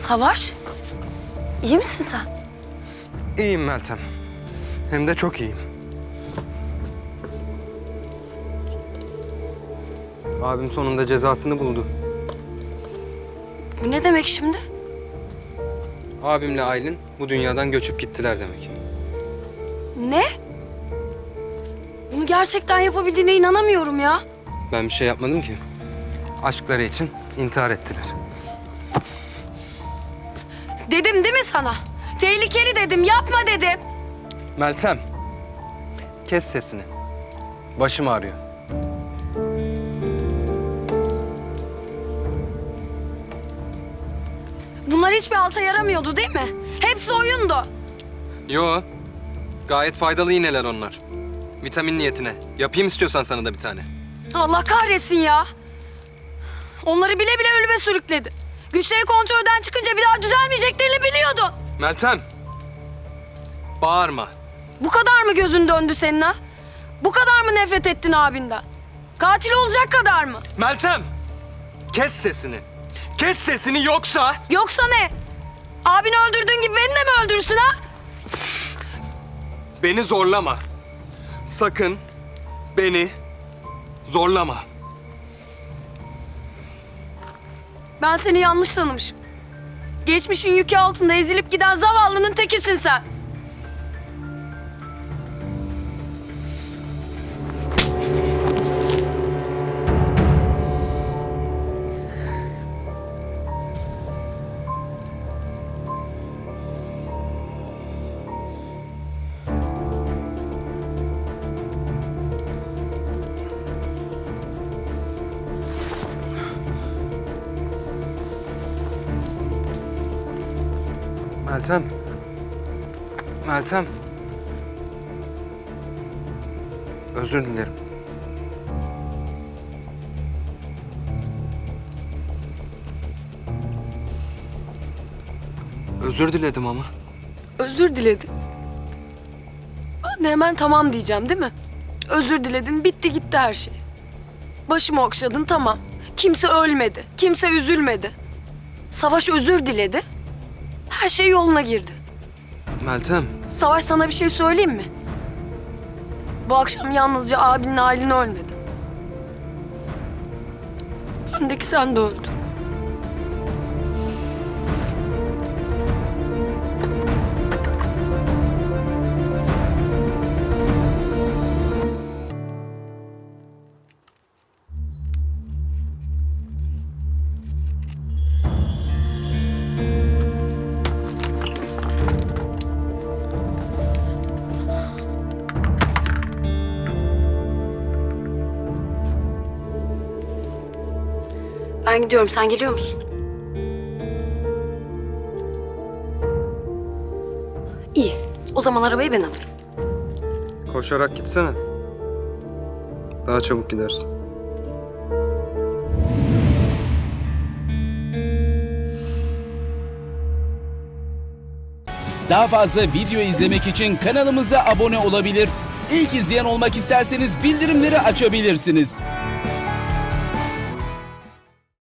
Savaş? İyi misin sen? İyiyim Meltem. Hem de çok iyiyim. Abim sonunda cezasını buldu. Bu ne demek şimdi? Abimle Aylin bu dünyadan göçüp gittiler demek. Ne? Bunu gerçekten yapabildiğine inanamıyorum ya. Ben bir şey yapmadım ki. Aşkları için intihar ettiler. Dedim değil mi sana? Tehlikeli dedim, yapma dedim. Meltem, kes sesini. Başım ağrıyor. Bunlar hiçbir alta yaramıyordu değil mi? Hepsi oyundu. Yo, gayet faydalı iğneler onlar. Vitamin niyetine. Yapayım istiyorsan sana da bir tane. Allah kahretsin ya. Onları bile bile ölüme sürükledi. Güçleri kontrolden çıkınca bir daha düzelmeyeceklerini biliyordun. Meltem, bağırma. Bu kadar mı gözün döndü senin ha? Bu kadar mı nefret ettin abinden? Katil olacak kadar mı? Meltem, kes sesini. Kes sesini yoksa... Yoksa ne? Abini öldürdüğün gibi beni de mi öldürsün ha? Beni zorlama. Sakın beni zorlama. Ben seni yanlış tanımışım. Geçmişin yükü altında ezilip giden zavallının tekisin sen. Meltem. Meltem. Özür dilerim. Özür diledim ama. Özür diledin. Ben de hemen tamam diyeceğim değil mi? Özür diledin, bitti gitti her şey. Başımı okşadın, tamam. Kimse ölmedi, kimse üzülmedi. Savaş özür diledi. Her şey yoluna girdi. Meltem. Savaş sana bir şey söyleyeyim mi? Bu akşam yalnızca abinin Aylin ölmedi. Bendeki sen de öldün. Ben gidiyorum. Sen geliyor musun? İyi. O zaman arabayı ben alırım. Koşarak gitsene. Daha çabuk gidersin. Daha fazla video izlemek için kanalımıza abone olabilir. İlk izleyen olmak isterseniz bildirimleri açabilirsiniz.